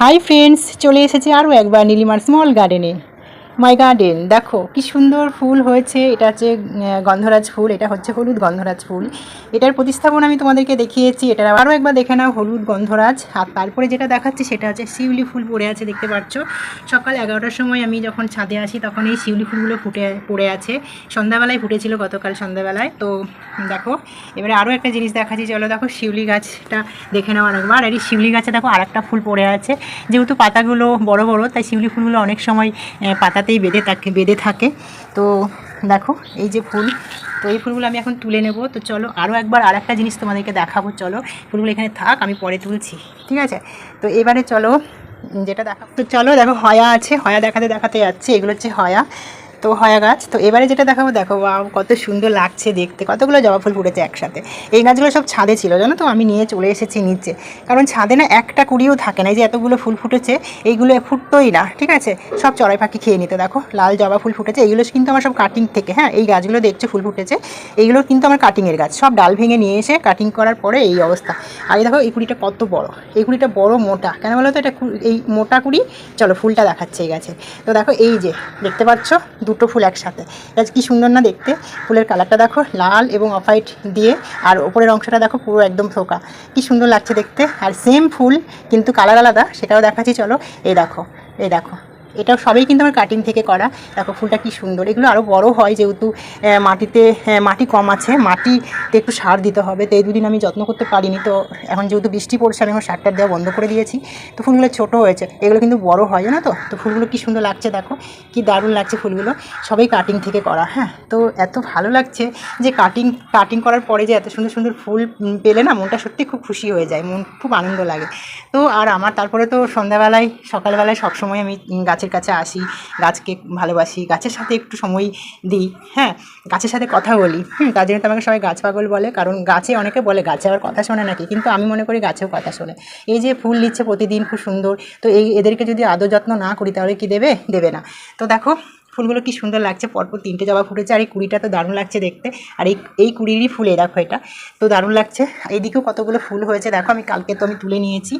Hi friends চলে এসেছি আরও একবার নীলিমার স্মল গার্ডেনে মাই গার্ডেন দেখো কি সুন্দর ফুল হয়েছে। এটা হচ্ছে গন্ধরাজ ফুল এটা হচ্ছে হলুদ গন্ধরাজ ফুল। এটার প্রতিস্থাপন আমি তোমাদেরকে দেখিয়েছি এটা আরও একবার দেখে নাও হলুদ গন্ধরাজ। আর তারপরে যেটা দেখাচ্ছি সেটা হচ্ছে শিউলি ফুল পড়ে আছে দেখতে পাচ্ছ। সকাল এগারোটার সময় আমি যখন ছাদে আসি তখন এই শিউলি ফুলগুলো ফুটে পড়ে আছে। সন্ধ্যাবেলায় ফুটেছিল গতকাল সন্ধ্যাবেলায় তো দেখো এবারে আরও একটা জিনিস দেখাচ্ছি চলো দেখো শিউলি গাছটা দেখে নাও একবার আর এই শিউলি গাছে দেখো আর একটা ফুল পড়ে আছে। যেহেতু পাতাগুলো বড় বড় তাই শিউলি ফুলগুলো অনেক সময় আহ, পাতাতেই বেঁধে থাকে বেঁধে থাকে। তো দেখো, এই যে ফুল, তো এই ফুলগুলো আমি এখন তুলে নেব। তো চলো আরও একবার আর একটা জিনিস তোমাদেরকে দেখাবো, চলো। ফুলগুলো এখানে থাক, আমি পরে তুলছি, ঠিক আছে? তো এবারে চলো, যেটা দেখা তো চলো, দেখো, হয়া আছে, হয়া দেখাতে দেখাতে যাচ্ছে, এগুলো হচ্ছে হয়া। তো হয়া গাছ, তো এবারে যেটা দেখাবো, দেখো বাহ কত সুন্দর লাগছে দেখতে, কতগুলো জবা ফুল ফুটেছে একসাথে। এই গাছগুলো সব ছাদে ছিল, জানো তো, আমি নিয়ে চলে এসেছি নিচে। কারণ ছাদে না একটা কুড়িও থাকে না, এই যে এতগুলো ফুল ফুটেছে, এইগুলো ফুটতোই না, ঠিক আছে? সব চড়াই পাখি খেয়ে নিতে, দেখো, লাল জবা ফুল ফুটেছে, এইগুলো কিন্তু আমার সব কাটিং থেকে হ্যাঁ এই গাছগুলো দেখছ, ফুল ফুটেছে, এইগুলো কিন্তু আমার কাটিংয়ের গাছ, সব ডাল ভেঙে নিয়ে এসে কাটিং করার পরে এই অবস্থা। আর এই দেখো, এই কুড়িটা কত বড়, এই কুড়িটা বড় মোটা, কেন বলো তো, এটা এই মোটা কুড়ি, চলো, ফুলটা দেখাচ্ছে এই গাছে। তো দেখো, এই যে, দেখতে পাচ্ছ দুটো ফুল একসাথে। এটা কি সুন্দর না দেখতে? ফুলের কালারটা দেখো, লাল এবং অফ হোয়াইট দিয়ে, আর ওপরের অংশটা দেখো পুরো একদম ফোকা। কি সুন্দর লাগছে দেখতে। আর সেম ফুল, কিন্তু কালার আলাদা, সেটাও দেখাচ্ছি, চলো। এই দেখো এই দেখো। এটাও সবই কিন্তু আমার কাটিং থেকে করা। দেখো ফুলটা কি সুন্দর। এগুলো আরও বড় হয় যেহেতু মাটিতে মাটি কম আছে। মাটিতে একটু সার দিতে হবে। তো এই দুদিন আমি যত্ন করতে পারিনি। তো এখন যেহেতু বৃষ্টি পড়ছে আমি এখন সারটা দেওয়া বন্ধ করে দিয়েছি। তো ফুলগুলো ছোট হয়েছে। এগুলো কিন্তু বড় হয় না তো? তো ফুলগুলো কি সুন্দর লাগছে দেখো। কি দারুণ লাগছে ফুলগুলো। সবই কাটিং থেকে করা হ্যাঁ? তো এত ভালো লাগছে যে কাটিং কাটিং করার পরে যে এত সুন্দর সুন্দর ফুল পেলে না মনটা সত্যি খুব খুশি হয়ে যায়। মন খুব আনন্দ লাগে। তো আর আমার তারপরে তো সন্ধ্যাবেলায় সকালবেলায় সবসময় আমি উম, গাছের কাছে আসি, গাছকে ভালোবাসি, গাছের সাথে একটু সময় দিই হ্যাঁ গাছের সাথে কথা বলি। হুম, তার জন্য তো আমাকে সবাই গাছ পাগল বলে, কারণ গাছে অনেকে বলে গাছে আবার কথা শোনে নাকি, কিন্তু আমি মনে করি গাছেও কথা শোনে। এই যে ফুল নিচ্ছে প্রতিদিন, খুব সুন্দর, তো এই এদেরকে যদি আদর যত্ন না করি তাহলে কি দেবে? দেবে না। তো দেখো ফুলগুলো কি সুন্দর লাগছে। পরপর তিনটে জবা ফুটেছে আর এই কুড়িটা তো দারুণ লাগছে দেখতে। আর এই এই কুড়িরই ফুল, এই দেখো এটা। তো দারুণ লাগছে। এইদিকেও কতগুলো ফুল হয়েছে দেখো, আমি কালকে তো আমি তুলে নিয়েছি।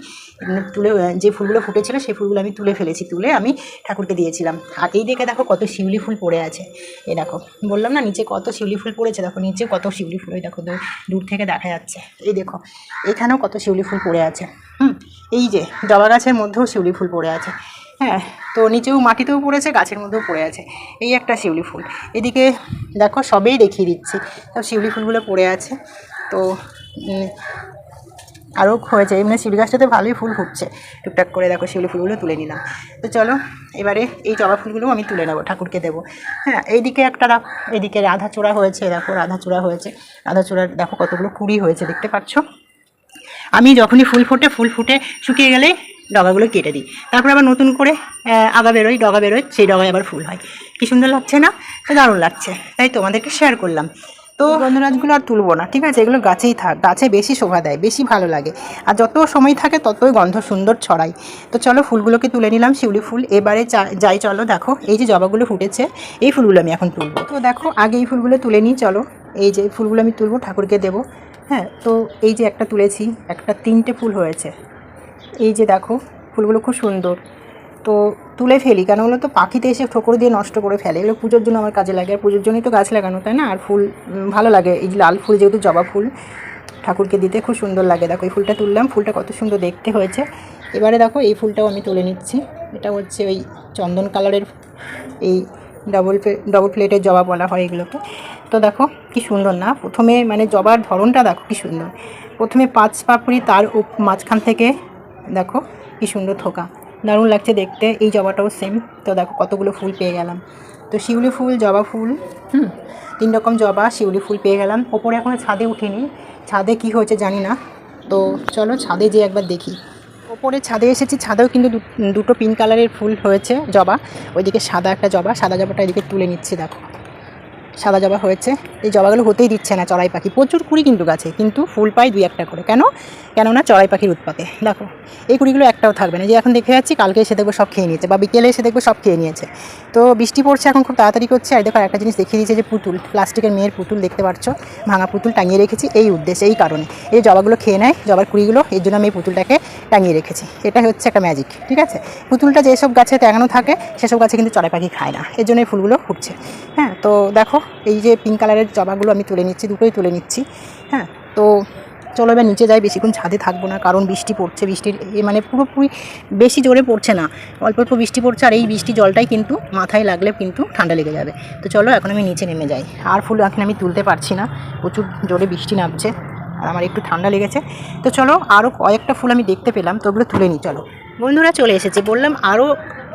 তুলে যে ফুলগুলো ফুটেছিল সেই ফুলগুলো আমি তুলে ফেলেছি, তুলে আমি ঠাকুরকে দিয়েছিলাম। আর এই দিকে দেখো কত শিউলি ফুল পড়ে আছে। এই দেখো, বললাম না নিচে কত শিউলি ফুল পড়েছে, দেখো নিচে কত শিউলি ফুল, ওই দেখো দূর থেকে দেখা যাচ্ছে। এই দেখো, এখানেও কত শিউলি ফুল পড়ে আছে। হুম, এই যে জবা গাছের মধ্যেও শিউলি ফুল পড়ে আছে। হ্যাঁ তো নিচেও মাটিতেও পড়েছে, গাছের মধ্যেও পড়ে আছে। এই একটা শিউলি ফুল। এদিকে দেখো সবেই দেখিয়ে দিচ্ছি। সব শিউলি ফুলগুলো পড়ে আছে। তো আরও হয়েছে। এমনি শিউলি গাছটাতে ভালোই ফুল ফুটছে। টুকটাক করে দেখো শিউলি ফুলগুলো তুলে নিলাম। তো চলো, এবারে এই জবা ফুলগুলোও আমি তুলে নেব, ঠাকুরকে দেবো। হ্যাঁ এইদিকে একটা রাখ এদিকে রাধা চূড়া হয়েছে, দেখো রাধা চূড়া হয়েছে। রাধা চূড়ার দেখো কতগুলো কুড়ি হয়েছে, দেখতে পাচ্ছ? আমি যখনই ফুল ফোটে, ফুল ফুটে শুকিয়ে গেলে ডগাগুলো কেটে দিই। তারপর আবার নতুন করে আগা বেরোয় ডগা বেরোয়, সেই ডগায় আবার ফুল হয়। কী সুন্দর লাগছে না? তো দারুণ লাগছে। তাই তোমাদেরকে শেয়ার করলাম। তো গন্ধরাজগুলো আর তুলবো না, ঠিক আছে? এগুলো গাছেই থাক, গাছে বেশি শোভা দেয়, বেশি ভালো লাগে। আর যত সময় থাকে, ততই গন্ধ সুন্দর ছড়াই তো চলো ফুলগুলোকে তুলে নিলাম, শিউলি ফুল। এবারে যাই চলো, দেখো, এই যে জবাগুলো ফুটেছে, এই ফুলগুলো আমি এখন তুলবো। তো দেখো, আগে এই ফুলগুলো তুলে নিই, চলো। এই যে ফুলগুলো আমি তুলবো, ঠাকুরকে দেবো। হ্যাঁ তো এই যে একটা তুলেছি, একটা তিনটে ফুল হয়েছে। এই যে দেখো, ফুলগুলো খুব সুন্দর। তো তুলে ফেলি, কেন বলো তো? পাখিতে এসে ঠোকর দিয়ে নষ্ট করে ফেলে। এগুলো পুজোর জন্য আমার কাজে লাগে, আর পুজোর জন্যই তো গাছ লাগানো, তাই না? আর ফুল ভালো লাগে। এই লাল ফুল, যেহেতু জবা ফুল, ঠাকুরকে দিতে খুব সুন্দর লাগে। দেখো, এই ফুলটা তুললাম, ফুলটা কত সুন্দর দেখতে হয়েছে। এবারে দেখো, এই ফুলটাও আমি তুলে নিচ্ছি। এটা হচ্ছে ওই চন্দন কালারের, এই ডবল ডবল প্লেটের জবা বলা হয় এগুলোকে। তো দেখো, কি সুন্দর না? প্রথমে মানে জবার ধরনটা দেখো, কি সুন্দর। প্রথমে পাঁচ পাপড়ি তার মাঝখান থেকে দেখো কি সুন্দর থোকা। দারুণ লাগছে দেখতে, এই জবাটাও সেম তো দেখো কতগুলো ফুল পেয়ে গেলাম। তো শিউলি ফুল, জবা ফুল, হুম, তিন রকম জবা, শিউলি ফুল পেয়ে গেলাম। ওপরে এখনও ছাদে উঠিনি। ছাদে কি হয়েছে জানি না। তো চলো ছাদে যেয়ে একবার দেখি। ওপরে ছাদে এসেছি, ছাদেও কিন্তু দুটো পিঙ্ক কালারের ফুল হয়েছে, জবা। ওইদিকে সাদা একটা জবা, সাদা জবাটা এদিকে তুলে নিচ্ছি, দেখো। সাদা জবা হয়েছে। এই জবাগুলো হতেই দিচ্ছে না চড়াই পাখি। প্রচুর কুড়ি কিন্তু গাছে, কিন্তু ফুল পায় দুই একটা করে। কেন? কেননা চড়াই পাখির উৎপাতে। দেখো, এই কুড়িগুলো একটাও থাকবে না। যে এখন দেখে যাচ্ছি, কালকে এসে দেখব সব খেয়ে নিয়েছে বা বিকেলে এসে দেখব সব খেয়ে নিয়েছে। তো বৃষ্টি পড়ছে এখন খুব তাড়াতাড়ি করছে। আর দেখো একটা জিনিস দেখিয়ে দিয়েছে যে পুতুল, প্লাস্টিকের মেয়ের পুতুল দেখতে পাচ্ছ? ভাঙা পুতুল টাঙিয়ে রেখেছি, এই উদ্দেশ্যে, এই কারণে। এই জবাগুলো খেয়ে নেয়, জবার কুড়িগুলো, এর জন্য আমি এই পুতুলটাকে টাঙিয়ে রেখেছি। এটা হচ্ছে একটা ম্যাজিক, ঠিক আছে? পুতুলটা যেসব গাছে টাঙানো থাকে, সেসব গাছে কিন্তু চড়াই পাখি খায় না। এর জন্য এই ফুলগুলো ফুটছে। হ্যাঁ তো দেখো এই যে পিঙ্ক কালারের জবাগুলো আমি তুলে নিচ্ছি, দুটোই তুলে নিচ্ছি হ্যাঁ? তো চলো এবার নিচে যাই, বেশিক্ষণ ছাদে থাকব না, কারণ বৃষ্টি পড়ছে, বৃষ্টির মানে পুরোপুরি বেশি জোরে পড়ছে না। অল্প অল্প বৃষ্টি পড়ছে, আর এই বৃষ্টি জলটাই কিন্তু মাথায় লাগলে কিন্তু ঠান্ডা লেগে যাবে। তো চলো এখন আমি নিচে নেমে যাই। আর ফুল এখন আমি তুলতে পারছি না, প্রচুর জোরে বৃষ্টি নামছে, আর আমার একটু ঠান্ডা লেগেছে। তো চলো আরও কয়েকটা ফুল আমি দেখতে পেলাম, তো ওগুলো তুলে নিই, চলো। বন্ধুরা চলে এসেছে, বললাম আরও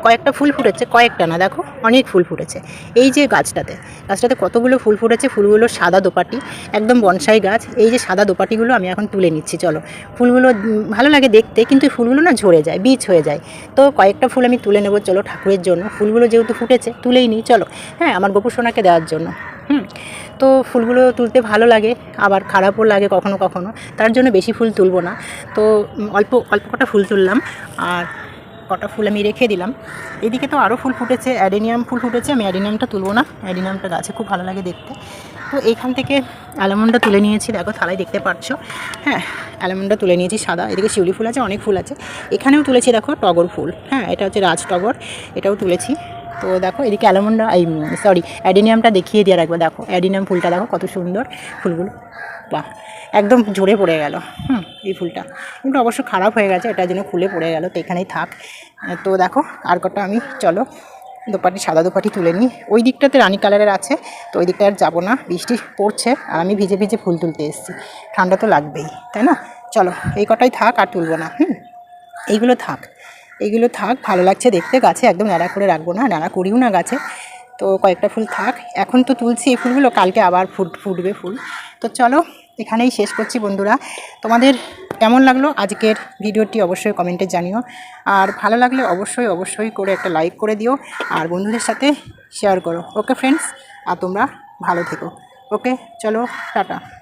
কয়েকটা ফুল ফুটেছে, কয়েকটা না, দেখো, অনেক ফুল ফুটেছে। এই যে গাছটাতে গাছটাতে কতগুলো ফুল ফুটেছে? ফুলগুলো সাদা দোপাটি, একদম বনসাই গাছ। এই যে সাদা দোপাটিগুলো আমি এখন তুলে নিচ্ছি, চলো। ফুলগুলো ভালো লাগে দেখতে, কিন্তু ফুলগুলো না ঝরে যায়, বীজ হয়ে যায়। তো কয়েকটা ফুল আমি তুলে নেব, চলো, ঠাকুরের জন্য। ফুলগুলো যেহেতু ফুটেছে, তুলেই নিই, চলো। হ্যাঁ আমার গোপুর সোনাকে দেওয়ার জন্য, হুম। তো ফুলগুলো তুলতে ভালো লাগে, আবার খারাপও লাগে কখনো কখনো, তার জন্য বেশি ফুল তুলবো না। তো অল্প অল্প কটা ফুল তুললাম, আর কটা ফুল আমি রেখে দিলাম। এদিকে তো আরও ফুল ফুটেছে, অ্যাডেনিয়াম ফুল ফুটেছে, আমি অ্যাডেনিয়ামটা তুলবো না। অ্যাডেনিয়ামটা গাছে খুব ভালো লাগে দেখতে। তো এখান থেকে অ্যালামন্ডটা তুলে নিয়েছি, দেখো থালায় দেখতে পাচ্ছ। হ্যাঁ অ্যালামন্ডটা তুলে নিয়েছি সাদা। এদিকে শিউলি ফুল আছে, অনেক ফুল আছে। এখানেও তুলেছি, দেখো টগর ফুল। হ্যাঁ এটা হচ্ছে রাজ টগর, এটাও তুলেছি। তো দেখো, এদিকে অ্যালামন্ডা, এই সরি অ্যাডিনিয়ামটা দেখিয়ে দিয়ে রাখব দেখো। অ্যাডিনিয়াম ফুলটা দেখো, কত সুন্দর ফুলগুলো। বাহ, একদম ঝরে পড়ে গেল। হুম, এই ফুলটা। ফুলটা অবশ্য খারাপ হয়ে গেছে এটার জন্য খুলে পড়ে গেল, তো এখানেই থাক। তো দেখো, আর কটা আমি, চলো, দোপাটি, সাদা দোপাটি তুলে নিই। ওই দিকটাতে রানী কালারের আছে, তো ওই দিকটা আর যাব না, বৃষ্টি পড়ছে, আর আমি ভিজে ভিজে ফুল তুলতে এসেছি। ঠান্ডা তো লাগবেই, তাই না? চলো, এই কটাই থাক, আর তুলবো না, হুম? এইগুলো থাক। এইগুলো থাক, ভালো লাগছে দেখতে। গাছে একদম নাড়া করে রাখব না ন্যাড়া করিও না গাছে। তো কয়েকটা ফুল থাক। এখন তো তুলছি এই ফুলগুলো, কালকে আবার ফুট, ফুটবে ফুল। তো চলো, এখানেই শেষ করছি বন্ধুরা। তোমাদের কেমন লাগল আজকের ভিডিওটি অবশ্যই কমেন্টে জানিও। আর ভালো লাগলে অবশ্যই অবশ্যই করে একটা লাইক করে দিও। আর বন্ধুদের সাথে শেয়ার করো। ওকে, ফ্রেন্ডস? আর তোমরা ভালো থেকো। ওকে, চলো, টাটা।